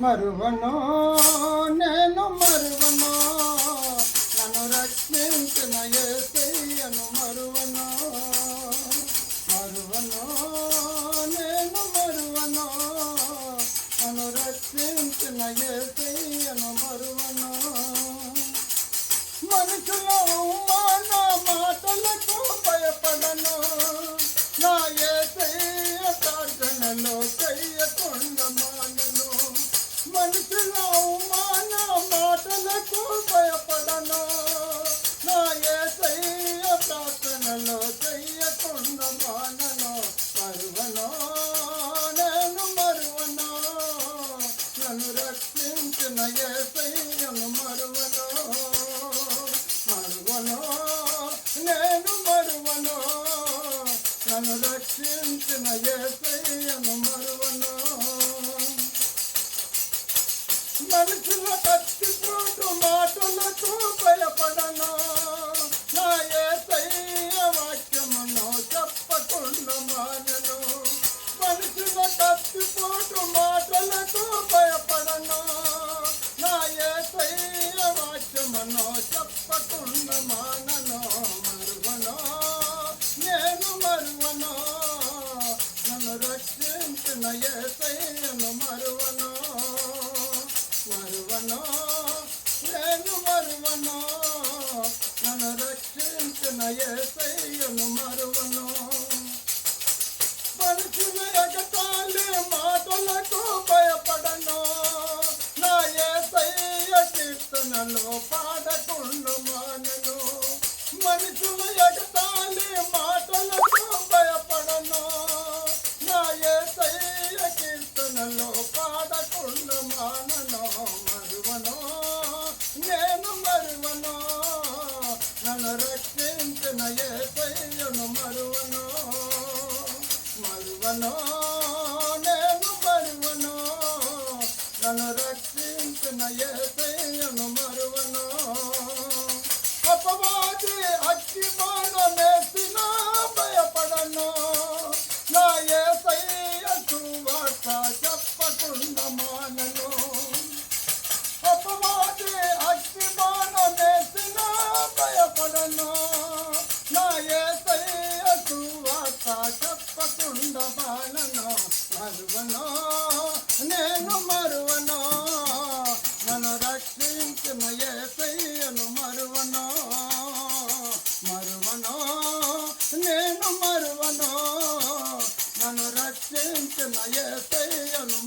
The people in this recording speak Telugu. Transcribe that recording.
మరువనో నేను మరువనో నన్ను రక్షించిన ఏసయ్యను మరువనో. మరువనో నేను మరువనో నన్ను రక్షించిన ఏసయ్య మాటలకు భయపడను నా ఏసయ్య ప్రార్థనలో చెయ్యకుండా మానను మరువను. నేను మరువను. నన్ను రక్షించిన ఏసయ్యను మరువను. మరువను. నేను మరువను. నన్ను రక్షించిన ఏసయ్యను మరువను. మనుషుల కత్తిపోటు మనో చెప్పకుండా మాననో మరువనో నేను మరువనో నన్ను రక్షించిన ఏసయ్యను మరువనో మరువనో నేను మరువనో నన్ను రక్షించిన ఏసయ్యను కీర్తనలో పాడకుండు మానను. మనుషులు ఎగతాళి మాటలతో భయపడను. నా ఏసయ్య కీర్తనలో పాడకుండు మానను. మరువను నేను మరువను. నన్ను రక్షించిన ఏ ఏసయ్యను మరువను. మరువను. నన్ను రక్షించిన ఏసయ్యను మరువను అపవాది అగ్గి బాణమేసిన భయపడను నా ఏసయ్య సువార్త చెప్పకుండా మానను అపవాది అగ్గి బాణమేసిన భయపడను నా ఏసయ్య సువార్త చెప్పకుండా మానను మరువను నేను నేను మరువను నన్ను రక్షించిన ఏసయ్యను